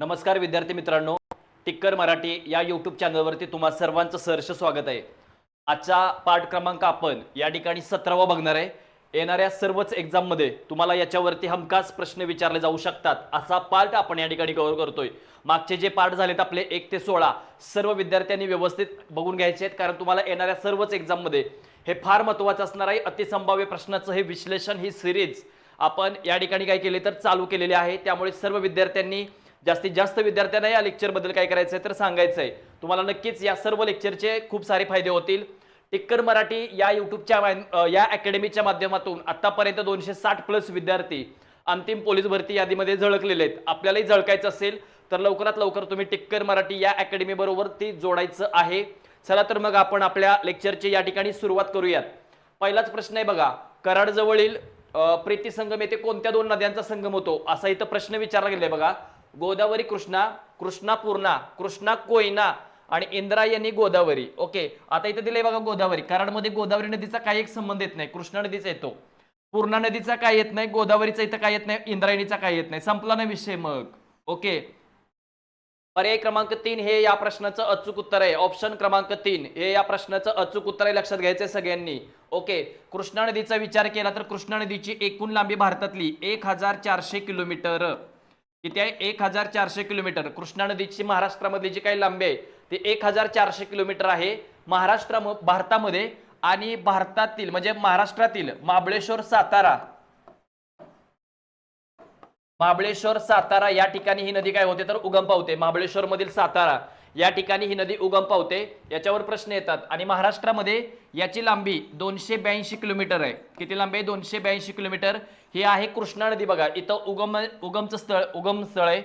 नमस्कार विद्यार्थी मित्रांनो टिक्कर मराठी या यूट्यूब चॅनलवरती तुम्हा सर्वांचं सहर्ष स्वागत आहे. आजचा पाठ क्रमांक आपण या ठिकाणी सतरावा बघणार आहे. येणाऱ्या सर्वच एक्झाममध्ये तुम्हाला याच्यावरती हमखास प्रश्न विचारले जाऊ शकतात. असा पार्ट आपण या ठिकाणी कव्हर करतोय. मागचे जे पार्ट झालेत आपले एक ते सोळा सर्व विद्यार्थ्यांनी व्यवस्थित बघून घ्यायचे आहेत. कारण तुम्हाला येणाऱ्या सर्वच एक्झाममध्ये हे फार महत्त्वाचं असणार आहे. अतिसंभाव्य प्रश्नाचं हे विश्लेषण ही सिरीज आपण या ठिकाणी काय केले तर चालू केलेले आहे. त्यामुळे सर्व विद्यार्थ्यांनी जास्तीत जास्त विद्यार्थ्यांना या लेक्चरबद्दल काय करायचं आहे तर सांगायचं आहे तुम्हाला नक्कीच या सर्व लेक्चरचे खूप सारे फायदे होतील. टिक्कर मराठी या युट्यूबच्या या अकॅडमीच्या माध्यमातून आतापर्यंत दोनशे साठ प्लस विद्यार्थी अंतिम पोलीस भरती यादीमध्ये झळकलेले आहेत. आपल्यालाही झळकायचं असेल तर लवकरात लवकर तुम्ही टिक्कर मराठी या अकॅडमी बरोबर ती जोडायचं आहे. चला तर मग आपण आपल्या लेक्चरची या ठिकाणी सुरुवात करूयात. पहिलाच प्रश्न आहे बघा कराड जवळील प्रीती संगम येथे कोणत्या दोन नद्यांचा संगम होतो? असा इथं प्रश्न विचारला गेलाय बघा. गोदावरी कृष्णा कृष्णा पूर्णा कृष्णा कोयना आणि इंद्रायणी गोदावरी. ओके आता इथं दिलंय बघा गोदावरी. कराडमध्ये गोदावरी नदीचा काही एक संबंध येत नाही. कृष्णा नदीचा येतो. पूर्णा नदीचा काय येत नाही गोदावरीचा इथं काय येत नाही इंद्रायणीचा काय येत नाही. संपला ना विषय मग. ओके पर्याय क्रमांक तीन हे या प्रश्नाचं अचूक उत्तर आहे. ऑप्शन क्रमांक तीन हे या प्रश्नाचं अचूक उत्तर आहे. लक्षात घ्यायचं सगळ्यांनी. ओके कृष्णा नदीचा विचार केला तर कृष्णा नदीची एकूण लांबी भारतातली एक हजार चारशे किलोमीटर. किती आहे एक हजार चारशे किलोमीटर कृष्णा नदीची महाराष्ट्रामधली जी काही लांबी आहे ती एक हजार चारशे किलोमीटर आहे महाराष्ट्र भारतामध्ये आणि भारतातील म्हणजे महाराष्ट्रातील महाबळेश्वर सातारा. महाबळेश्वर सातारा या ठिकाणी ही नदी काय होते? तर उगम पावते. महाबळेश्वर मधील सातारा. या ठिकाणी ही नदी उगम पावते. याच्यावर प्रश्न येतात. आणि महाराष्ट्रामध्ये याची लांबी दोनशे ब्याऐंशी किलोमीटर आहे. किती लांबी आहे? दोनशे ब्याऐंशी किलोमीटर. ही आहे कृष्णा नदी बघा. इथं उगम उगमचं स्थळ उगम स्थळ आहे.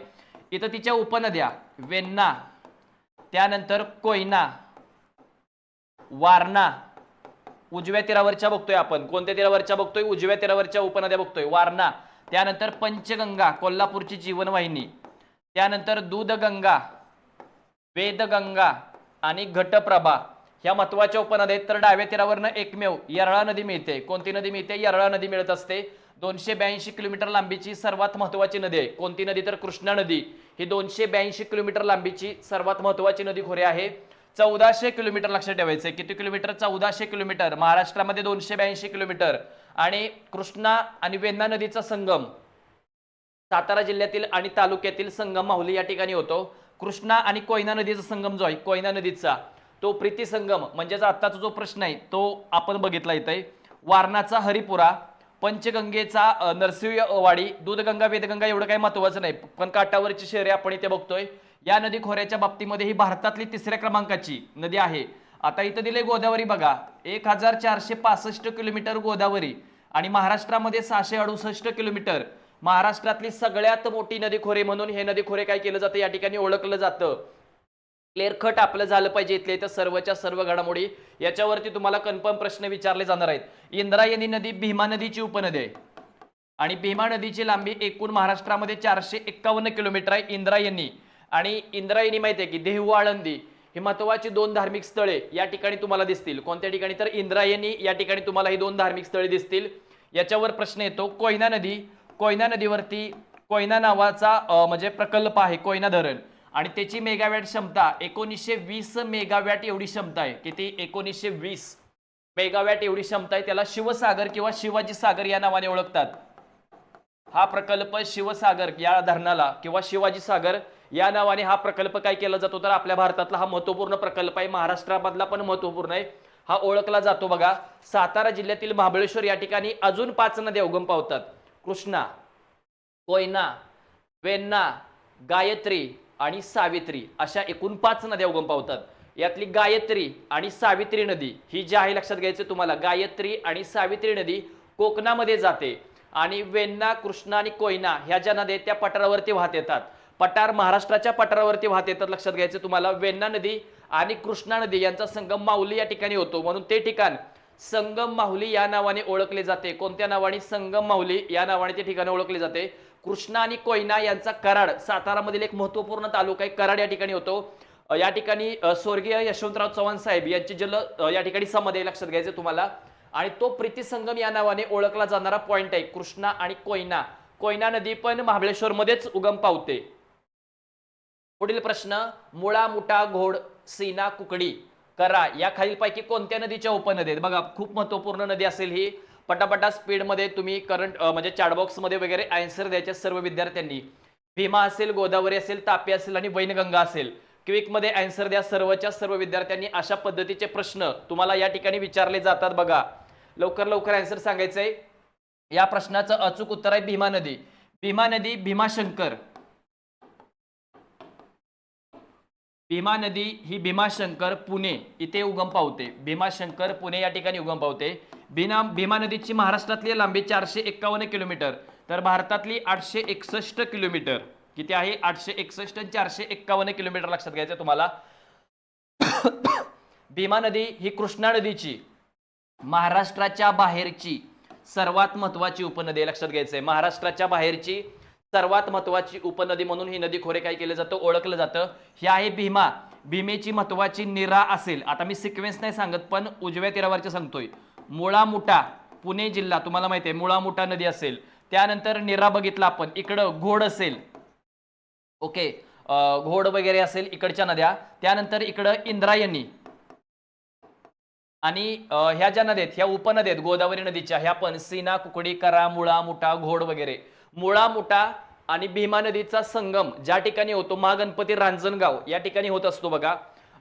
इथं तिच्या उपनद्या वेन्ना त्यानंतर कोयना वारणा उजव्या तीरावरच्या बघतोय आपण. कोणत्या तीरावरच्या बघतोय? उजव्या तीरावरच्या उपनद्या बघतोय. वारणा त्यानंतर पंचगंगा कोल्हापूरची जीवनवाहिनी. त्यानंतर दूधगंगा वेदगंगा आणि घटप्रभा ह्या महत्त्वाच्या उपनद्या आहेत. तर डाव्या तीरावरनं एकमेव येरळा नदी मिळते. कोणती नदी मिळते? येरळा नदी मिळत असते. दोनशे ब्याऐंशी किलोमीटर लांबीची सर्वात महत्वाची नदी आहे. कोणती नदी? तर कृष्णा नदी. ही दोनशे ब्याऐंशी किलोमीटर लांबीची सर्वात महत्वाची नदी खोरे आहे. चौदाशे किलोमीटर लक्षात आहे. किती किलोमीटर? चौदाशे किलोमीटर. महाराष्ट्रामध्ये दोनशे ब्याऐंशी किलोमीटर. आणि कृष्णा आणि वेन्ना नदीचा संगम सातारा जिल्ह्यातील आणि तालुक्यातील संगम माहुली या ठिकाणी होतो. कृष्णा आणि कोयना नदीचा संगम जो आहे कोयना नदीचा तो प्रीती संगम म्हणजेच आत्ताचा जो प्रश्न आहे तो आपण बघितला इथे वारणाचा हरिपुरा पंचगंगेचा नरसिंहवाडी दूधगंगा वेदगंगा एवढं काही महत्वाचं नाही पण काठावरची शहरे आपण इथे बघतोय. या नदी खोऱ्याच्या बाबतीमध्ये ही भारतातली तिसऱ्या क्रमांकाची नदी आहे. आता इथं दिले गोदावरी बघा. एक हजार चारशे पासष्ट किलोमीटर गोदावरी आणि महाराष्ट्रामध्ये सहाशे अडुसष्ट किलोमीटर. महाराष्ट्रातली सगळ्यात मोठी नदी खोरे म्हणून हे नदी खोरे काय केलं जातं? या ठिकाणी ओळखलं जातं. क्लिअर कट आपलं झालं पाहिजे इथले तर सर्वच्या सर्व घडामोडी. याच्यावरती तुम्हाला कन्फर्म प्रश्न विचारले जाणार आहेत. इंद्रायणी नदी भीमा नदीची उपनदी आहे. आणि भीमा नदीची लांबी एकूण महाराष्ट्रामध्ये चारशे एक्कावन्न किलोमीटर आहे इंद्रायणी आणि इंद्रायणी माहिती आहे की देहू आळंदी ही महत्वाची दोन धार्मिक स्थळे या ठिकाणी तुम्हाला दिसतील. कोणत्या ठिकाणी? तर इंद्रायणी या ठिकाणी तुम्हाला ही दोन धार्मिक स्थळे दिसतील. याच्यावर प्रश्न येतो. कोयना नदी कोयना नदीवरती कोयना नावाचा म्हणजे प्रकल्प आहे कोयना धरण. आणि त्याची मेगावॅट क्षमता एकोणीसशे वीस मेगावॅट एवढी क्षमता आहे. किती? एकोणीसशे वीस मेगावॅट एवढी क्षमता आहे. त्याला शिवसागर किंवा शिवाजी सागर या नावाने ओळखतात. हा प्रकल्प शिवसागर या धरणाला किंवा शिवाजी सागर या नावाने हा प्रकल्प काय केला जातो? तर आपल्या भारतातला हा महत्त्वपूर्ण प्रकल्प आहे. महाराष्ट्रामधला पण महत्त्वपूर्ण आहे. हा ओळखला जातो बघा. सातारा जिल्ह्यातील महाबळेश्वर या ठिकाणी अजून पाच नद्या उगम पावतात. कृष्णा कोयना वेन्ना गायत्री आणि सावित्री अशा एकूण पाच नद्या उगम पावतात. यातली गायत्री आणि सावित्री नदी ही जी आहे लक्षात घ्यायचं तुम्हाला. गायत्री आणि सावित्री नदी कोकणामध्ये जाते आणि वेन्ना कृष्णा आणि कोयना ह्या ज्या नद्या आहेत त्या पठारावरती वाहत येतात. पठार महाराष्ट्राच्या पठारावरती वाहत येतात लक्षात घ्यायचं तुम्हाला. वेन्ना नदी आणि कृष्णा नदी यांचा संगम माऊली या ठिकाणी होतो. म्हणून ते ठिकाण संगम माहुली या नावाने ओळखले जाते. कोणत्या नावाने? संगम माहुली या नावाने ते ठिकाणी ओळखले जाते. कृष्णा आणि कोयना यांचा कराड सातारामधील एक महत्त्वपूर्ण तालुका आहे कराड या ठिकाणी होतो. या ठिकाणी स्वर्गीय यशवंतराव चव्हाण साहेब यांची जल या ठिकाणी समाधी आहे, लक्षात घ्यायचं तुम्हाला. आणि तो प्रीती संगम या नावाने ओळखला जाणारा पॉइंट आहे कृष्णा आणि कोयना. कोयना नदी पण महाबळेश्वर मध्येच उगम पावते. पुढील प्रश्न मुळा मुठा घोड सीना कुकडी. करा. या खालीलपैकी कोणत्या नदीच्या उपनद्या आहेत? बघा खूप महत्त्वपूर्ण नदी असेल ही. पटापटा स्पीडमध्ये तुम्ही करंट म्हणजे चॅटबॉक्समध्ये वगैरे आन्सर द्यायचे सर्व विद्यार्थ्यांनी. भीमा असेल गोदावरी असेल तापी असेल आणि वैनगंगा असेल. क्विकमध्ये आन्सर द्या सर्वच्या सर्व विद्यार्थ्यांनी अशा पद्धतीचे प्रश्न तुम्हाला या ठिकाणी विचारले जातात बघा. लवकर लवकर आन्सर सांगायचंय. या प्रश्नाचं अचूक उत्तर आहे भीमा नदी. भीमा नदी भीमाशंकर. भीमा नदी ही भीमाशंकर पुणे इथे उगम पावते. भीमाशंकर पुणे या ठिकाणी उगम पावते. भीना भीमा नदीची महाराष्ट्रातली लांबी चारशे एक्कावन्न किलोमीटर तर भारतातली आठशे एकसष्ट किलोमीटर. किती आहे? आठशे एकसष्ट आणि चारशे एक्कावन्न किलोमीटर लक्षात घ्यायचं तुम्हाला. भीमा नदी ही कृष्णा नदीची महाराष्ट्राच्या बाहेरची सर्वात महत्वाची उपनदी लक्षात घ्यायचं आहे महाराष्ट्राच्या बाहेरची सर्वात महत्वाची उपनदी म्हणून ही नदी खोरे काय केलं जातं? ओळखलं जातं. ही आहे भीमा. भीमेची महत्वाची निरा असेल. आता मी सिक्वेन्स नाही सांगत पण उजव्या तीरावरचे सांगतोय. मुळा मुठा पुणे जिल्हा तुम्हाला माहिती आहे मुळा मुठा नदी असेल. त्यानंतर निरा बघितला आपण. इकडं घोड असेल. ओके. घोड वगैरे असेल इकडच्या नद्या. त्यानंतर इकडं इंद्रायणी. आणि ह्या ज्या नद्या आहेत ह्या उपनद्या आहेत गोदावरी नदीच्या ह्या पण सीना कुकडी करा मुळा मुठा घोड वगैरे. मुळा मुठा आणि भीमा नदीचा संगम ज्या ठिकाणी होतो महागणपती रांजणगाव या ठिकाणी होत असतो बघा.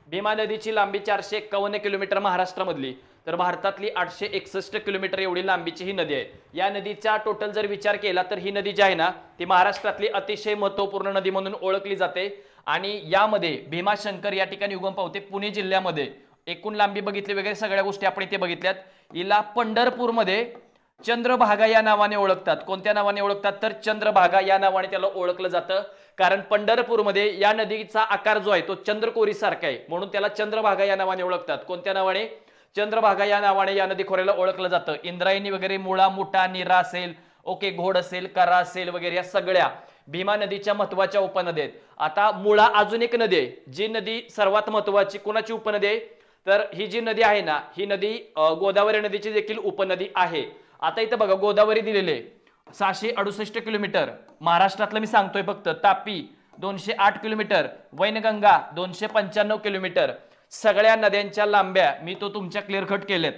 भीमा नदीची लांबी चारशे एक्कावन्न किलोमीटर महाराष्ट्रामधली तर भारतातली आठशे एकसष्ट किलोमीटर एवढी लांबीची ही नदी आहे. या नदीचा टोटल जर विचार केला तर ही नदी जी आहे ना ती महाराष्ट्रातली अतिशय महत्त्वपूर्ण नदी म्हणून ओळखली जाते. आणि यामध्ये भीमाशंकर या ठिकाणी उगम पावते पुणे जिल्ह्यामध्ये. एकूण लांबी बघितली वगैरे सगळ्या गोष्टी आपण इथे बघितल्यात. हिला पंढरपूरमध्ये चंद्रभागा या नावाने ओळखतात. कोणत्या नावाने ओळखतात? तर चंद्रभागा या नावाने त्याला ओळखलं जातं. कारण पंढरपूरमध्ये या नदीचा आकार जो आहे तो चंद्रकोरी सारखा आहे. म्हणून त्याला चंद्रभागा या नावाने ओळखतात. कोणत्या नावाने? चंद्रभागा या नावाने या नदी खोऱ्याला ओळखलं जातं. इंद्रायणी वगैरे मुळा मुठा निरा असेल ओके घोड असेल करा असेल वगैरे या सगळ्या भीमा नदीच्या महत्त्वाच्या उपनद्या आहेत. आता मुळा अजून एक नदी आहे. जी नदी सर्वात महत्वाची कोणाची उपनदी आहे? तर ही जी नदी आहे ना ही नदी गोदावरी नदीची देखील उपनदी आहे. आता इथं बघा गोदावरी दिलेले सहाशे अडुसष्ट किलोमीटर. महाराष्ट्रातलं मी सांगतोय फक्त तापी दोनशे आठ किलोमीटर वैनगंगा दोनशे पंच्याण्णव किलोमीटर. सगळ्या नद्यांच्या लांब्या मी तो तुमच्या क्लिअर कट केलेत.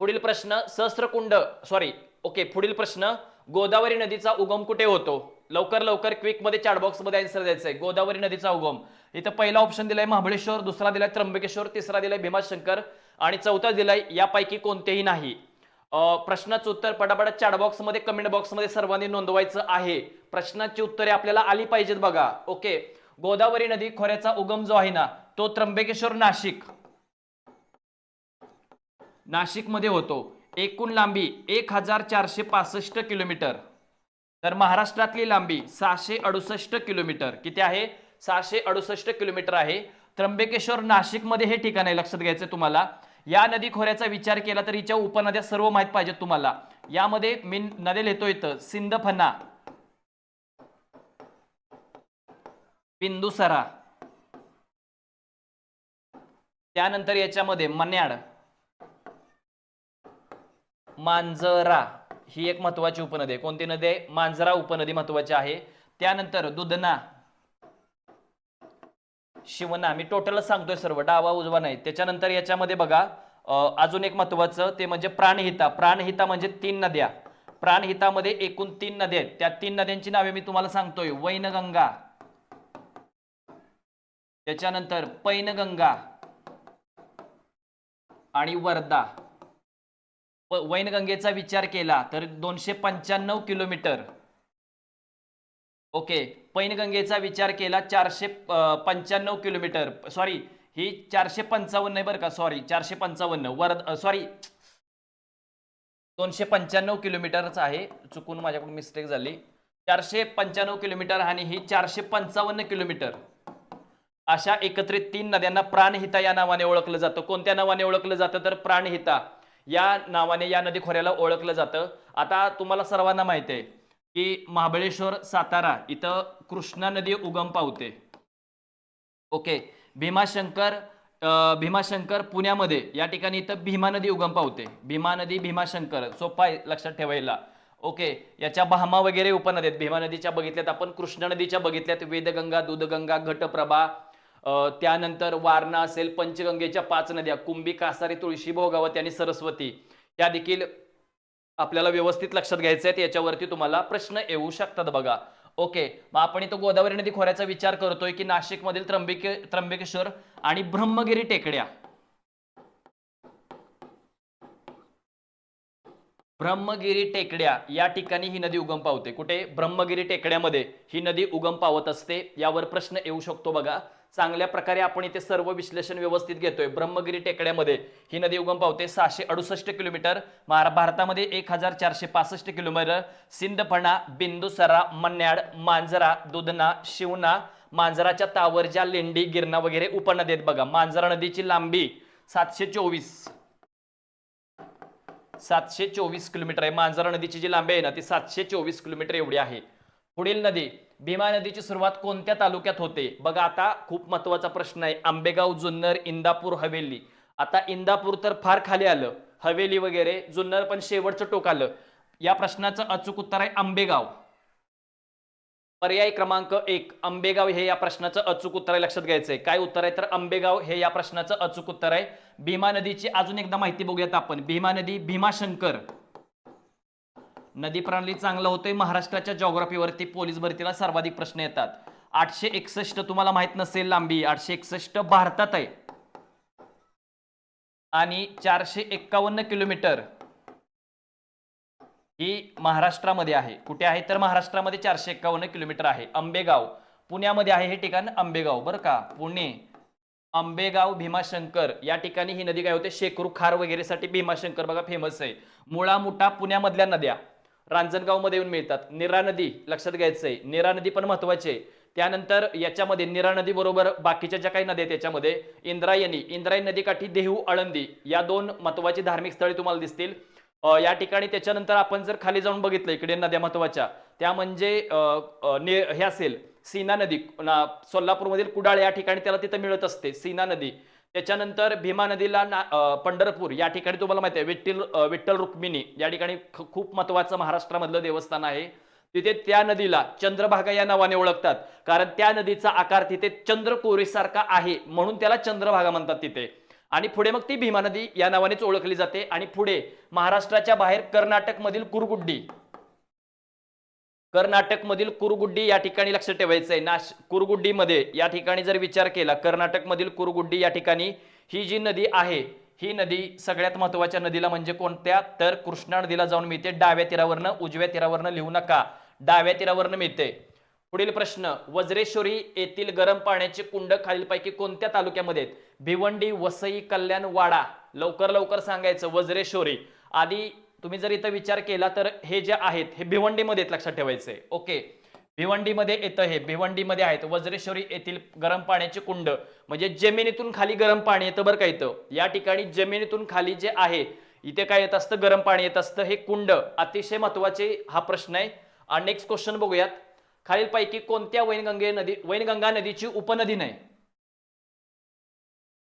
पुढील प्रश्न सहस्त्रकुंड सॉरी ओके पुढील प्रश्न गोदावरी नदीचा उगम कुठे होतो? लवकर लवकर क्विकमध्ये चॅट बॉक्समध्ये आन्सर द्यायचंय गोदावरी नदीचा उगम. इथं पहिला ऑप्शन दिलाय महाबळेश्वर दुसरा दिलाय त्र्यंबकेश्वर तिसरा दिलाय भीमाशंकर आणि चौथा दिलाय यापैकी कोणतेही नाही. प्रश्नाचं उत्तर पटापट चॅट बॉक्समध्ये कमेंट बॉक्समध्ये सर्वांनी नोंदवायचं आहे. प्रश्नाची उत्तरे आपल्याला आली पाहिजेत बघा. ओके. गोदावरी नदी खोऱ्याचा उगम जो आहे ना तो त्र्यंबकेश्वर नाशिक. नाशिकमध्ये होतो. एकूण लांबी एक हजार चारशे पासष्ट किलोमीटर. तर महाराष्ट्रातली लांबी सहाशे अडुसष्ट किलोमीटर. किती आहे? सहाशे अडुसष्ट किलोमीटर आहे. त्र्यंबकेश्वर नाशिकमध्ये हे ठिकाण आहे लक्षात घ्यायचं तुम्हाला. या नदी खोऱ्याचा विचार केला तर हिच्या उपनद्या सर्व माहीत पाहिजेत तुम्हाला. यामध्ये मी नद्या लिहितो इथं सिंदफना बिंदुसरा त्यानंतर याच्यामध्ये मन्याड मांजरा ही एक महत्वाची उपनदी आहे. कोणती नदी आहे? मांजरा उपनदी महत्वाची आहे. त्यानंतर दुधना शिवना मी टोटलच सांगतोय सर्व डावा उजवा नाही. त्याच्यानंतर याच्यामध्ये बघा अजून एक महत्वाचं ते म्हणजे प्राणहिता. प्राणहिता म्हणजे तीन नद्या. प्राणहितामध्ये एकूण तीन नद्या आहेत. त्या तीन नद्यांची नावे मी तुम्हाला सांगतोय. वैनगंगा. त्याच्यानंतर पैनगंगा. आणि वर्धा. वैनगंगेचा विचार केला तर दोनशे पंच्याण्णव किलोमीटर. ओके पैनगंगेचा विचार केला चारशे पंच्याण्णव किलोमीटर. सॉरी ही चारशे पंचावन्न आहे बरं का? सॉरी चारशे पंचावन्न. वर सॉरी दोनशे पंच्याण्णव किलोमीटरच आहे. चुकून माझ्याकडून मिस्टेक झाली. चारशे पंच्याण्णव किलोमीटर आणि ही चारशे पंचावन्न किलोमीटर. अशा एकत्रित तीन नद्यांना प्राणहिता या नावाने ओळखलं जातं. कोणत्या नावाने ओळखलं जातं? तर प्राणहिता. या नावाने या नदी खोऱ्याला ओळखलं जातं. आता तुम्हाला सर्वांना माहिती आहे. की महाबळेश्वर सातारा इथं कृष्णा नदी उगम पावते. ओके. भीमाशंकर भीमाशंकर पुण्यामध्ये या ठिकाणी इथं भीमा नदी उगम पावते. भीमा नदी भीमाशंकर सोपा आहे लक्षात ठेवायला. ओके. याच्या भामा वगैरे उपनद्या आहेत. भीमा नदीच्या बघितल्यात आपण कृष्णा नदीच्या बघितल्यात. वेदगंगा दूधगंगा घटप्रभा त्यानंतर वारणा असेल पंचगंगेच्या पाच नद्या कुंभी कासारी तुळशी भोगावत आणि सरस्वती. या देखील आपल्याला व्यवस्थित लक्षात घ्यायचे आहेत याच्यावरती तुम्हाला प्रश्न येऊ शकतात बघा. ओके मग आपण इथं गोदावरी नदी खोऱ्याचा विचार करतोय की नाशिक मधील त्र्यंबिके त्र्यंबकेश्वर आणि ब्रह्मगिरी टेकड्या. ब्रह्मगिरी टेकड्या या ठिकाणी ही नदी उगम पावते. कुठे? ब्रह्मगिरी टेकड्यामध्ये ही नदी उगम पावत असते यावर प्रश्न येऊ शकतो बघा. चांगल्या प्रकारे आपण इथे सर्व विश्लेषण व्यवस्थित घेतोय. ब्रह्मगिरी टेकड्यामध्ये ही नदी उगम पावते सहाशे अडुसष्ट किलोमीटर. महारा भारतामध्ये एक हजार चारशे पासष्ट किलोमीटर. सिंदफणा बिंदुसरा मन्याड मांजरा दुधना शिवना मांजराच्या तावरच्या लेंडी गिरणा वगैरे उपनदी आहेत बघा. मांजरा नदीची लांबी सातशे चोवीस. सातशे चोवीस किलोमीटर आहे. मांजरा नदीची जी लांबी आहे ना ती सातशे चोवीस किलोमीटर एवढी आहे. पुढील नदी भीमा नदीची सुरुवात कोणत्या तालुक्यात होते? बघा आता खूप महत्त्वाचा प्रश्न आहे. आंबेगाव जुन्नर इंदापूर हवेली. आता इंदापूर तर फार खाली आलं. हवेली वगैरे जुन्नर पण शेवटचं टोक आलं. या प्रश्नाचं अचूक उत्तर आहे आंबेगाव. पर्याय क्रमांक एक आंबेगाव हे या प्रश्नाचं अचूक उत्तर आहे लक्षात घ्यायचंय. काय उत्तर आहे? तर आंबेगाव हे या प्रश्नाचं अचूक उत्तर आहे. भीमा नदीची अजून एकदा माहिती बघूयात आपण. भीमा नदी भीमाशंकर. नदी प्रणाली चांगलं होतंय महाराष्ट्राच्या जॉग्राफीवरती पोलीस भरतीला सर्वाधिक प्रश्न येतात. आठशे एकसष्ट तुम्हाला माहीत नसेल लांबी आठशे एकसष्ट भारतात आहे. आणि चारशे एक्कावन्न किलोमीटर ही महाराष्ट्रामध्ये आहे. कुठे आहे? तर महाराष्ट्रामध्ये चारशे एक्कावन्न किलोमीटर आहे. आंबेगाव. पुण्यामध्ये आहे हे ठिकाण आंबेगाव. बरं का? पुणे आंबेगाव भीमाशंकर. या ठिकाणी ही नदी काय होते? शेकरू खार वगैरेसाठी भीमाशंकर बघा फेमस आहे. मुळा मुठा पुण्यामधल्या नद्या. रांजणगावमध्ये येऊन मिळतात. निरा नदी लक्षात घ्यायचंय. निरा नदी पण महत्वाची आहे. त्यानंतर याच्यामध्ये निरा नदी बरोबर बाकीच्या ज्या काही नद्या आहेत त्याच्यामध्ये इंद्रायणी इंद्रायणी नदीकाठी देहू आळंदी या दोन महत्वाची धार्मिक स्थळे तुम्हाला दिसतील. या ठिकाणी त्याच्यानंतर आपण जर खाली जाऊन बघितलं इकडे नद्या महत्त्वाच्या त्या म्हणजे हे असेल सीना नदी ना- सोलापूरमधील कुडाळ या ठिकाणी त्याला तिथं मिळत असते सीना नदी. त्याच्यानंतर भीमा नदीला ना- पंढरपूर या ठिकाणी तुम्हाला माहिती आहे विठ्ठल विठ्ठल रुक्मिणी या ठिकाणी खूप महत्वाचं महाराष्ट्रामधलं देवस्थान आहे. तिथे त्या नदीला चंद्रभागा या नावाने ओळखतात. कारण त्या नदीचा आकार तिथे चंद्रकोरीसारखा आहे म्हणून त्याला चंद्रभागा म्हणतात तिथे. आणि पुढे मग ती भीमा नदी या नावानेच ओळखली जाते. आणि पुढे महाराष्ट्राच्या बाहेर कर्नाटकमधील कुरगुड्डी कर्नाटक मधील कुरगुड्डी या ठिकाणी लक्ष ठेवायचं आहे नाश कुरगुड्डी मध्ये या ठिकाणी जर विचार केला कर्नाटक मधील कुरगुड्डी या ठिकाणी ही जी नदी आहे ही नदी सगळ्यात महत्त्वाच्या नदीला म्हणजे कोणत्या? तर कृष्णा नदीला जाऊन मिळते. डाव्या तीरावरनं उजव्या तीरावरनं लिहू नका. डाव्या तीरावरनं मिळते. पुढील प्रश्न वज्रेश्वरी येथील गरम पाण्याचे कुंड खालीलपैकी कोणत्या तालुक्यामध्ये भिवंडी वसई कल्याण वाडा लवकर लवकर सांगायचं वज्रेश्वरी. आधी तुम्ही जर इथं विचार केला तर हे जे आहेत हे भिवंडीमध्ये आहेत, लक्षात ठेवायचंय. ओके? भिवंडीमध्ये येतं हे. भिवंडीमध्ये आहेत. वज्रेश्वरी येथील गरम पाण्याचे कुंड. म्हणजे जमिनीतून खाली गरम पाणी येतं बरं का इथं. या ठिकाणी जमिनीतून खाली जे आहे इथे काय येत असतं? गरम पाणी येत असतं. हे कुंड अतिशय महत्त्वाचे हा प्रश्न आहे. आणि नेक्स्ट क्वेश्चन बघूयात. खालीलपैकी कोणत्या वैनगंगे नदी वैनगंगा नदीची उपनदी नाही?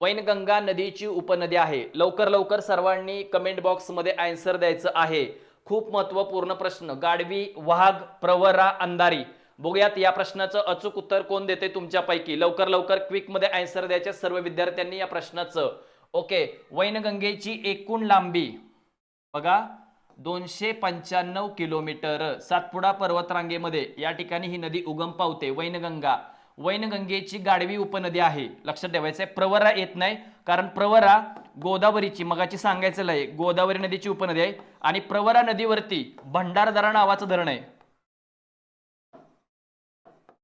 वैनगंगा नदीची उपनदी आहे. लवकर लवकर सर्वांनी कमेंट बॉक्समध्ये आन्सर द्यायचं आहे. खूप महत्त्वपूर्ण प्रश्न. गाडवी वाघ प्रवरा अंधारी. बघूयात या प्रश्नाचं अचूक उत्तर कोण देते तुमच्यापैकी? लवकर लवकर क्विकमध्ये आन्सर द्यायचे सर्व विद्यार्थ्यांनी या प्रश्नाचं. ओके वैनगंगेची एकूण लांबी. बघा दोनशे पंच्याण्णव किलोमीटर. सातपुडा पर्वतरांगेमध्ये. या ठिकाणी ही नदी उगम पावते. वैनगंगा. वैनगंगेची गाडवी उपनदी आहे. लक्षात ठेवायचं आहे प्रवरा येत नाही कारण प्रवरा गोदावरीची मगाची सांगायचं लय गोदावरी नदीची उपनदी आहे आणि प्रवरा नदीवरती भंडारदरा नावाचं धरण आहे.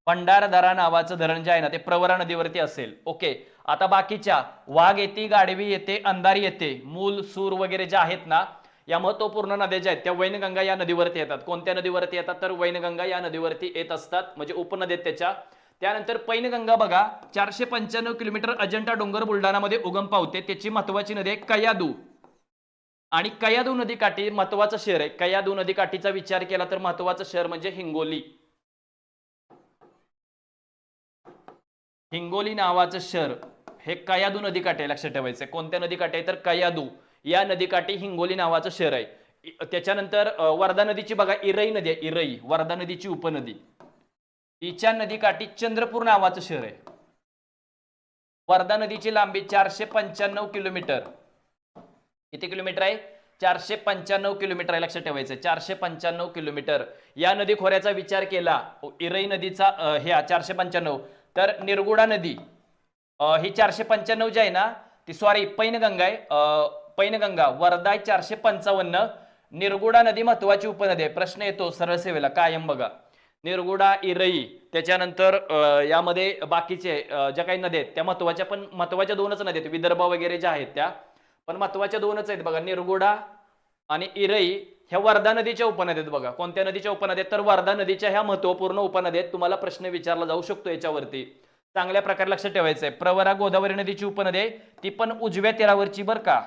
भंडारदरा नावाचं धरण जे आहे ना ते प्रवरा नदीवरती असेल. ओके आता बाकीच्या वाघ येते गाडवी येते अंधारी येते मूल सूर वगैरे ज्या आहेत ना या महत्त्वपूर्ण नद्या ज्या आहेत त्या वैनगंगा या नदीवरती येतात. कोणत्या नदीवरती येतात? तर वैनगंगा या नदीवरती येत असतात म्हणजे उपनद्या त्याच्या. त्यानंतर पैनगंगा बघा चारशे पंच्याण्णव किलोमीटर अजंठा डोंगर बुलढाणामध्ये उगम पावते. त्याची महत्वाची नदी आहे कयादू. आणि कयादू नदीकाठी महत्वाचं शहर आहे. कयादू नदीकाठीचा विचार केला तर महत्वाचं शहर म्हणजे हिंगोली. हिंगोली नावाचं शहर हे कयादू नदीकाठी आहे लक्षात ठेवायचं कोणत्या नदीकाठी आहे? तर कयादू. या नदीकाठी हिंगोली नावाचं शहर आहे. त्याच्यानंतर वर्धा नदीची बघा इरई नदी आहे. इरई वर्धा नदीची उपनदी. हिच्या नदीकाठी चंद्रपूर नावाचं शहर आहे. वर्धा नदीची लांबी चारशे पंच्याण्णव किलोमीटर. किती किलोमीटर आहे? चारशे पंच्याण्णव किलोमीटर आहे लक्षात ठेवायचं. चारशे पंच्याण्णव किलोमीटर. या नदी खोऱ्याचा विचार केला. इरई नदीचा हे चारशे पंच्याण्णव. तर निरगुडा नदी ही चारशे पंच्याण्णव जी आहे ना ती सॉरी पैनगंगा आहे. पैनगंगा वर्धा आहे चारशे पंचावन्न. निरगुडा नदी महत्वाची उपनदी आहे. प्रश्न येतो सरळ सेवेला कायम बघा. निरगुडा इरई त्याच्यानंतर यामध्ये बाकीचे ज्या काही नद्या आहेत त्या महत्त्वाच्या पण महत्त्वाच्या दोनच नद्या आहेत. विदर्भ वगैरे ज्या आहेत त्या पण महत्त्वाच्या दोनच आहेत बघा. निरगुडा आणि इरई ह्या वर्धा नदीच्या उपनद्या आहेत बघा. कोणत्या नदीच्या उपनद्या आहेत? तर वर्धा नदीच्या ह्या महत्त्वपूर्ण उपनद्या आहेत. तुम्हाला प्रश्न विचारला जाऊ शकतो याच्यावरती. चांगल्या प्रकारे लक्षात ठेवायचं आहे प्रवरा गोदावरी नदीची उपनदी आहे. ती पण उजव्या तीरावरची बर का.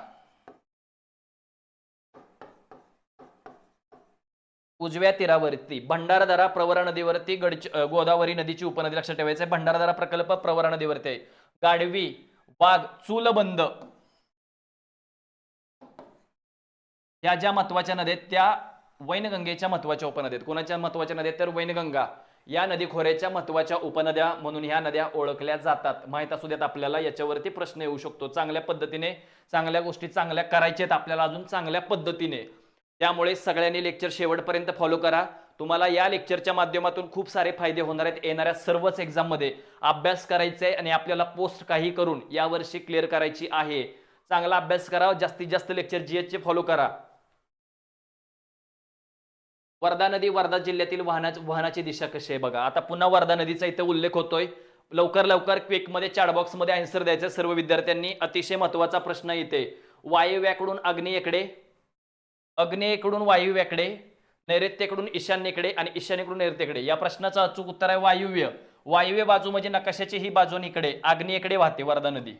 उजव्या तीरावरती भंडारदरा प्रवरा नदीवरती गडच गोदावरी नदीची उपनदी लक्षात ठेवायचं आहे. भंडारदरा प्रकल्प प्रवरा नदीवरती आहे. गाडवी वाघ चूलबंद. या ज्या महत्त्वाच्या नद्या आहेत त्या वैनगंगेच्या महत्त्वाच्या उपनद्या आहेत. कोणाच्या महत्त्वाच्या नद्या तर वैनगंगा. या नदी खोऱ्याच्या महत्त्वाच्या उपनद्या म्हणून ह्या नद्या ओळखल्या जातात. माहीत असू देत आपल्याला याच्यावरती प्रश्न येऊ शकतो. चांगल्या पद्धतीने चांगल्या गोष्टी चांगल्या करायच्या आहेत आपल्याला अजून चांगल्या पद्धतीने. त्यामुळे सगळ्यांनी लेक्चर शेवटपर्यंत फॉलो करा. तुम्हाला या लेक्चरच्या माध्यमातून खूप सारे फायदे होणार आहेत. येणाऱ्या सर्वच एक्झाममध्ये अभ्यास करायचा आहे आणि आपल्याला पोस्ट काही करून यावर्षी क्लिअर करायची आहे. चांगला अभ्यास करा जास्तीत जास्त लेक्चर जीएचचे फॉलो करा. वर्धा नदी वर्धा जिल्ह्यातील वाहना वाहनाची दिशा कशी आहे बघा. आता पुन्हा वर्धा नदीचा इथे उल्लेख होतोय. लवकर लवकर क्विकमध्ये आन्सर द्यायचं. सर्व विद्यार्थ्यांनी अतिशय महत्त्वाचा प्रश्न येते वायव्याकडून अग्नेयेकडे अग्नेकडून वायव्याकडे नैऋत्येकडून ईशान्येकडे आणि ईशान्येकडून नैऋत्येकडे. या प्रश्नाचं अचूक उत्तर आहे वायुव्य. वायव्य बाजू म्हणजे नकाशाची ही बाजू इकडे आग्नेयेकडे वाहते वर्धा नदी.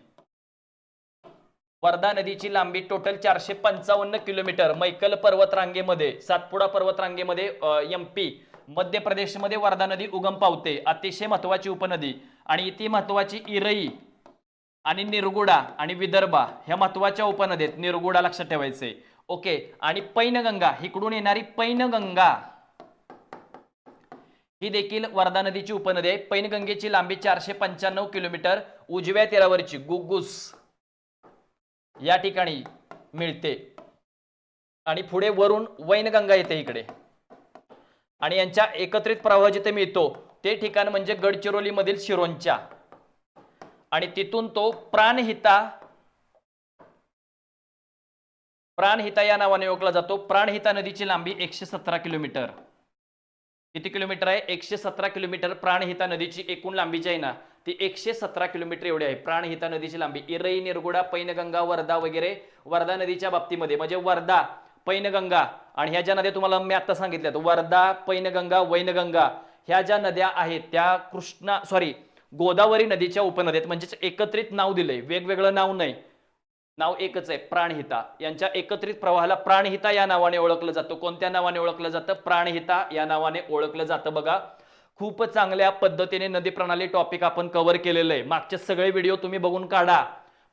वर्धा नदीची लांबी टोटल चारशे पंचावन्न किलोमीटर. मैकल पर्वत रांगेमध्ये सातपुडा पर्वत रांगेमध्ये एम पी मध्य प्रदेशमध्ये वर्धा नदी उगम पावते. अतिशय महत्वाची उपनदी. आणि ती महत्वाची इरई आणि निरगुडा आणि विदर्भा ह्या महत्त्वाच्या उपनदीत निरगुडा लक्षात ठेवायचे ओके आणि पैनगंगा इकडून येणारी पैनगंगा. ही देखील वर्धा नदीची उपनदी आहे. पैनगंगेची लांबी चारशे पंच्याण्णव किलोमीटर उजव्या तीरावरची गुगुस या ठिकाणी मिळते. आणि पुढे वरून वैनगंगा येते इकडे. आणि यांच्या एकत्रित प्रवाह जिथे मिळतो ते ठिकाण म्हणजे गडचिरोली मधील शिरोंच्या आणि तिथून तो प्राणहिता प्राणहिता या नावाने ओळखला जातो. प्राणहिता नदीची लांबी एकशे सतरा किलोमीटर. किती किलोमीटर आहे? एकशे सतरा किलोमीटर प्राणहिता नदीची एकूण लांबी जी आहे ना ती एकशे सतरा किलोमीटर एवढी आहे. प्राणहिता नदीची लांबी इरई निरगुडा पैनगंगा वर्धा वगैरे वर्धा नदीच्या बाबतीमध्ये. म्हणजे वर्धा पैनगंगा आणि ह्या ज्या नद्या तुम्हाला मी आता सांगितल्यात वर्धा पैनगंगा वैनगंगा ह्या ज्या नद्या आहेत त्या कृष्णा सॉरी गोदावरी नदीच्या उपनद्यात म्हणजेच एकत्रित नाव दिलंय. वेगवेगळं नाव नाही. नाव एकच आहे प्राणहिता. यांच्या एकत्रित प्रवाहाला प्राणहिता या नावाने ओळखलं जातं. कोणत्या नावाने ओळखलं जातं? प्राणहिता या नावाने ओळखलं जातं बघा. खूप चांगल्या पद्धतीने नदी प्रणाली टॉपिक आपण कव्हर केलेलं आहे. मागचे सगळे व्हिडिओ तुम्ही बघून काढा.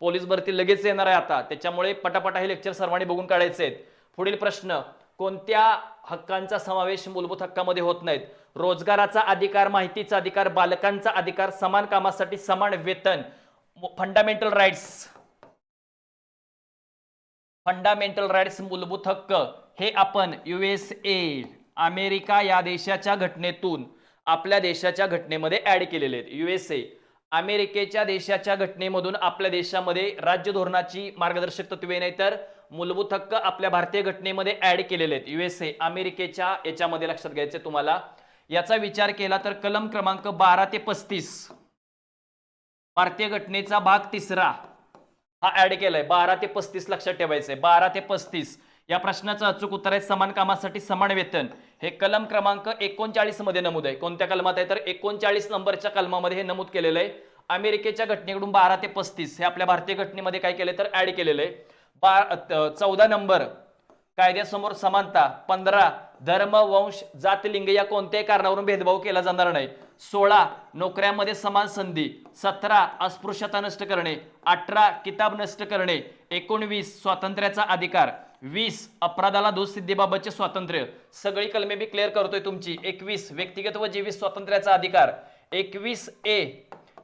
पोलीस भरती लगेच येणार आहे आता. त्याच्यामुळे पटापटा हे लेक्चर सर्वांनी बघून काढायचे आहेत. पुढील प्रश्न कोणत्या हक्कांचा समावेश मूलभूत हक्कामध्ये होत नाहीत? रोजगाराचा अधिकार माहितीचा अधिकार बालकांचा अधिकार समान कामासाठी समान वेतन फंडामेंटल राईट्स फंडामेंटल राईट्स मूलभूत हक्क हे आपण युएसए अमेरिका या देशाच्या घटनेतून आपल्या देशाच्या घटनेमध्ये ऍड केलेले आहेत. युएसए अमेरिकेच्या देशाच्या घटनेमधून आपल्या देशामध्ये राज्य धोरणाची मार्गदर्शक तत्वे नाही तर मूलभूत हक्क आपल्या भारतीय घटनेमध्ये ऍड केलेले आहेत. युएसए अमेरिकेच्या याच्यामध्ये लक्षात घ्यायचे तुम्हाला. याचा विचार केला तर कलम क्रमांक बारा ते पस्तीस भारतीय घटनेचा भाग तिसरा. हा ऍड केलाय. बारा ते पस्तीस लक्षात ठेवायचंय. बारा ते पस्तीस. या प्रश्नाचं अचूक उत्तर आहे समान कामासाठी समान वेतन. हे कलम क्रमांक एकोणचाळीसमध्ये नमूद आहे. कोणत्या कलमात आहे? तर एकोणचाळीस नंबरच्या कलमामध्ये हे नमूद केलेलं आहे. अमेरिकेच्या घटनेकडून बारा ते पस्तीस. हे आपल्या भारतीय घटनेमध्ये काय केले तर ऍड केलेलं आहे. बा चौदा नंबर. कायद्यासमोर समानता. पंधरा धर्म वंश जात लिंग या कोणत्याही कारणावरून भेदभाव केला जाणार नाही. सोळा नोकऱ्यांमध्ये समान संधी सतरा अस्पृश्यता नष्ट करणे अठरा किताब नष्ट करणे एकोणवीस स्वातंत्र्याचा अधिकार वीस अपराधाला दोषसिद्धीबाबतचे स्वातंत्र्य. सगळी कलमे मी क्लिअर करतोय तुमची. एकवीस व्यक्तिगत व जीवित स्वातंत्र्याचा अधिकार. एकवीस ए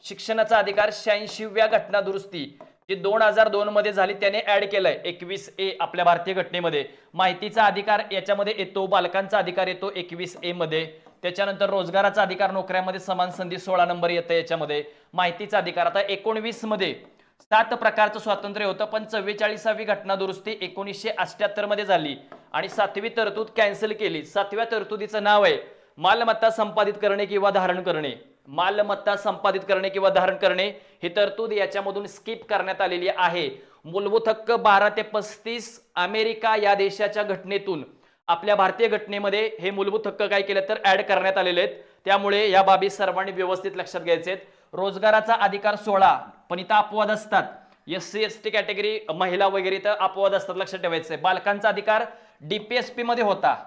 शिक्षणाचा अधिकार शहाऐंशीव्या घटना दुरुस्ती जी दोन हजार दोन मध्ये झाली त्याने ऍड केलंय. एकवीस ए आपल्या भारतीय घटनेमध्ये. माहितीचा अधिकार याच्यामध्ये येतो बालकांचा अधिकार येतो एकवीस ए मध्ये. त्याच्यानंतर रोजगाराचा अधिकार नोकऱ्यामध्ये समान संधी सोळा नंबर येतं याच्यामध्ये. माहितीचा अधिकार. आता एकोणवीसमध्ये सात प्रकारचं स्वातंत्र्य होतं पण चव्वेचाळीसावी घटना दुरुस्ती एकोणीसशे अठ्याहत्तरमध्ये झाली आणि सातवी तरतूद कॅन्सल केली. सातव्या तरतुदीचं नाव आहे मालमत्ता संपादित करणे किंवा धारण करणे. मालमत्ता संपादित करणे किंवा धारण करणे ही तरतूद याच्यामधून स्किप करण्यात आलेली आहे. मूलभूत हक्क बारा ते पस्तीस अमेरिका या देशाच्या घटनेतून. आपल्या भारतीय घटनेमध्ये हे मूलभूत हक्क काय केले तर ऍड करण्यात आलेले आहेत. त्यामुळे या बाबी सर्वांनी व्यवस्थित लक्षात घ्यायचे आहेत. रोजगाराचा अधिकार सोळा पण इथं अपवाद असतात. S C S T category महिला वगैरे इथं अपवाद असतात लक्षात ठेवायचे बालकांचा अधिकार डीपीएसपी मध्ये होता.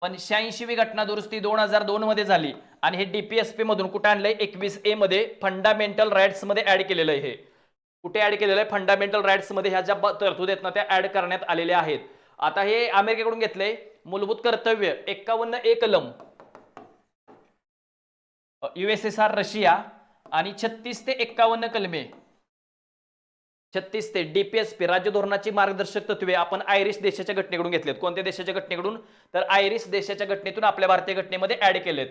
पण शहाऐंशीवी घटना दुरुस्ती दोन हजार दोन मध्ये झाली आणि हे डीपीएसपी मधून कुठे आणलंय? एकवीस ए मध्ये फंडामेंटल राईट्समध्ये ऍड केलेलं आहे हे. कुठे ऍड केलेलं आहे? फंडामेंटल राईट्समध्ये ह्या ज्या ब- आहेत ना त्या ऍड करण्यात आलेल्या आहेत. आता हे अमेरिकेकडून घेतलंय. मूलभूत कर्तव्य एक्कावन्न ए कलम युएसएसआर रशिया आणि छत्तीस ते एक्कावन्न कलमे. छत्तीस ते डीपीएसपी राज्य धोरणाची मार्गदर्शक तत्वे आपण आयरिश देशाच्या घटनेकडून घेतलेत. कोणत्या देशाच्या घटनेकडून? तर आयरिश देशाच्या घटनेतून आपल्या भारतीय घटनेमध्ये ऍड केलेत.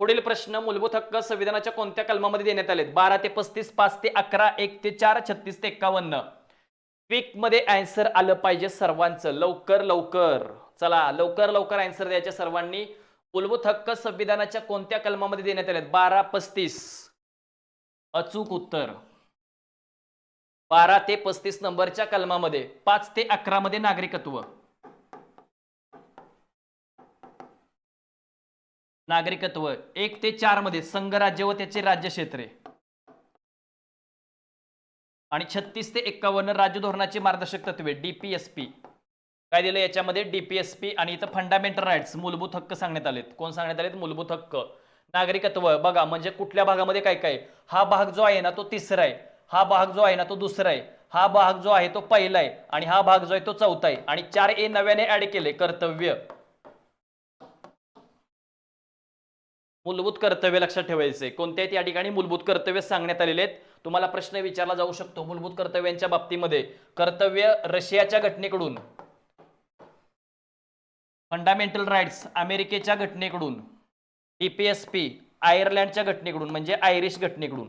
पुढील प्रश्न मूलभूत हक्क संविधानाच्या कोणत्या कलमामध्ये देण्यात आलेत? बारा ते पस्तीस पाच ते अकरा एक ते चार छत्तीस ते एक्कावन्न. मध्ये अँसर आलं पाहिजे सर्वांचं. लवकर लवकर. चला लवकर लवकर अँसर द्यायच्या सर्वांनी. मूलभूत हक्क संविधानाच्या कोणत्या कलमामध्ये देण्यात आले बारा पस्तीस. अचूक उत्तर. बारा ते पस्तीस नंबरच्या कलमामध्ये. पाच ते अकरा मध्ये नागरिकत्व. नागरिकत्व. एक ते चारमध्ये संघराज्य व त्याचे राज्य क्षेत्रे आणि छत्तीस ते एक्कावन्न राज्य धोरणाची मार्गदर्शक तत्वे डीपीएसपी काय दिलं याच्यामध्ये? डीपीएसपी आणि इथं फंडामेंटल राईट्स मूलभूत हक्क सांगण्यात आलेत. कोण सांगण्यात आलेत? मूलभूत हक्क. नागरिकत्व. बघा म्हणजे कुठल्या भागामध्ये काय काय? हा भाग जो आहे ना तो तिसरा आहे. हा भाग जो आहे ना तो दुसरा आहे. हा भाग जो आहे तो पहिला आहे. आणि हा भाग जो आहे तो चौथा आहे. आणि चार ए नव्याने ऍड केले कर्तव्य. मूलभूत कर्तव्य लक्षात ठेवायचे कोणत्याही या ठिकाणी? मूलभूत कर्तव्य सांगण्यात आलेले आहेत. तुम्हाला प्रश्न विचारला जाऊ शकतो मूलभूत कर्तव्यांच्या बाबतीमध्ये. कर्तव्य रशियाच्या घटनेकडून. फंडामेंटल राईट्स अमेरिकेच्या घटनेकडून. ईपीएसपी आयर्लंडच्या घटनेकडून म्हणजे आयरिश घटनेकडून.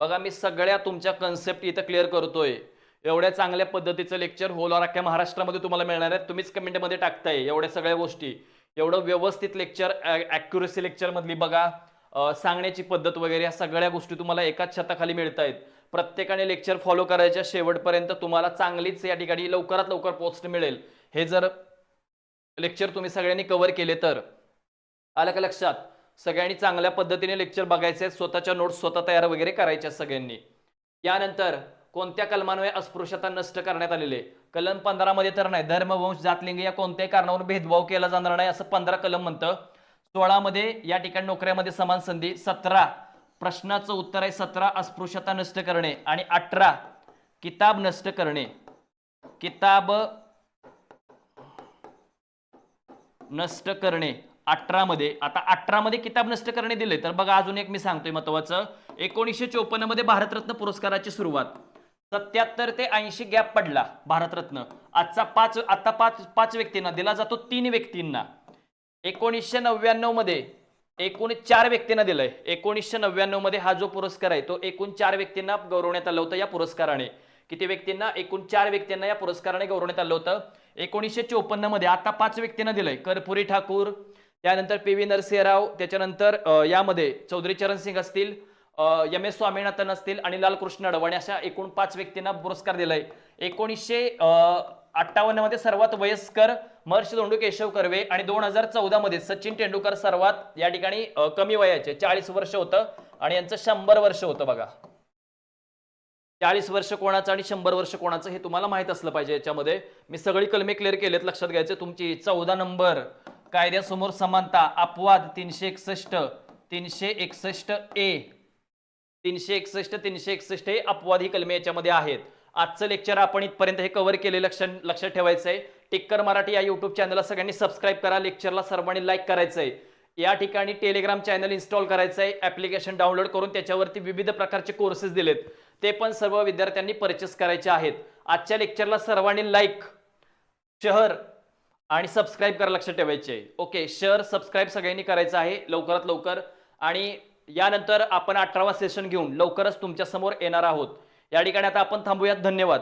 बघा मी सगळ्या तुमच्या कन्सेप्ट इथं क्लिअर करतोय. एवढ्या चांगल्या पद्धतीचं लेक्चर होल अख्ख्या महाराष्ट्रामध्ये तुम्हाला मिळणार आहे तुम्हीच कमेंटमध्ये टाकताय एवढ्या सगळ्या गोष्टी. एवढं व्यवस्थित लेक्चर ॲक्युरेसी लेक्चर मधली बघा. सांगण्याची पद्धत वगैरे या सगळ्या गोष्टी तुम्हाला एकाच छताखाली मिळत आहेत प्रत्येकाने लेक्चर फॉलो करायच्या शेवटपर्यंत तुम्हाला चांगलीच या ठिकाणी लवकरात लवकर पोस्ट मिळेल. हे जर लेक्चर तुम्ही सगळ्यांनी कव्हर केले तर. आलं का लक्षात? सगळ्यांनी चांगल्या पद्धतीने लेक्चर बघायचे आहेत स्वतःच्या नोट्स स्वतः तयार वगैरे करायच्या सगळ्यांनी. यानंतर कोणत्या कलमांमुळे अस्पृश्यता नष्ट करण्यात आलेले? कलम पंधरामध्ये तर नाही धर्म वंश जातलिंग या कोणत्याही कारणावरून भेदभाव केला जाणार नाही असं पंधरा कलम म्हणतं. सोळामध्ये या ठिकाणी नोकऱ्यामध्ये समान संधी सतरा. प्रश्नाचं उत्तर आहे सतरा अस्पृश्यता नष्ट करणे आणि अठरा. किताब नष्ट करणे. किताब नष्ट करणे. अठरा मध्ये आता अठरा मध्ये किताब नष्ट करणे दिले तर बघा अजून एक मी सांगतोय महत्वाचं. एकोणीसशे चोपन्नमध्ये भारतरत्न पुरस्काराची सुरुवात. सत्याहत्तर ते ऐंशी गॅप पडला भारतरत्न. आजचा पाच आता पाच पाच व्यक्तींना दिला जातो तीन व्यक्तींना. एकोणीसशे नव्याण्णवमध्ये एकूण चार व्यक्तींना दिलंय. एकोणीसशे नव्याण्णवमध्ये हा जो पुरस्कार आहे तो एकूण चार व्यक्तींना गौरवण्यात आलं होतं या पुरस्काराने. किती व्यक्तींना? एकूण चार व्यक्तींना या पुरस्काराने गौरवण्यात आलं होतं. एकोणीसशे चोपन्नमध्ये आता पाच व्यक्तींना दिलंय. कर्पुरी ठाकूर त्यानंतर पी व्ही नरसिंहराव त्याच्यानंतर यामध्ये चौधरी चरण सिंग असतील एम एस स्वामीनाथन असतील आणि लालकृष्ण अडवाणी अशा एकूण पाच व्यक्तींना पुरस्कार दिलाय. एकोणीसशे अठ्ठावन्नमध्ये सर्वात वयस्कर महर्षी धोंडू केशव कर्वे आणि दोन हजार चौदा मध्ये सचिन तेंडुलकर सर्वात या ठिकाणी कमी वयाचे चाळीस वर्ष होतं आणि यांचं शंभर वर्ष होतं बघा. चाळीस वर्ष कोणाचं आणि शंभर वर्ष कोणाचं हे तुम्हाला माहीत असलं पाहिजे याच्यामध्ये. मी सगळी कलमे क्लिअर केलेत लक्षात घ्यायचे तुमची. चौदा नंबर कायद्यासमोर समानता अपवाद तीनशे एकसष्ट तीनशे एकसष्ट ए. तीनशे एकसष्ट तीनशे एकसष्ट हे अपवाद ही कलमे याच्यामध्ये आहेत. आजचं लेक्चर आपण इथपर्यंत हे कव्हर केले. लक्ष लक्षात ठेवायचं आहे टिक्कर मराठी या युट्यूब चॅनलला सगळ्यांनी सबस्क्राईब करा. लेक्चरला सर्वांनी लाईक करायचं आहे या ठिकाणी टेलिग्राम चॅनल इन्स्टॉल करायचं आहे ॲप्लिकेशन डाउनलोड करून त्याच्यावरती विविध प्रकारचे कोर्सेस दिलेत. ते पण सर्व विद्यार्थ्यांनी परचेस करायचे आहेत. आजच्या लेक्चरला सर्वांनी लाईक शहर आणि सबस्क्राईब करा. लक्षात ठेवायचे. ओके शहर सबस्क्राईब सगळ्यांनी करायचं आहे. लवकरात लवकर. आणि यानंतर आपण अठरावा सेशन घेऊन लवकरच तुमच्यासमोर येणार आहोत. या ठिकाणी आता आपण थांबूयात. धन्यवाद.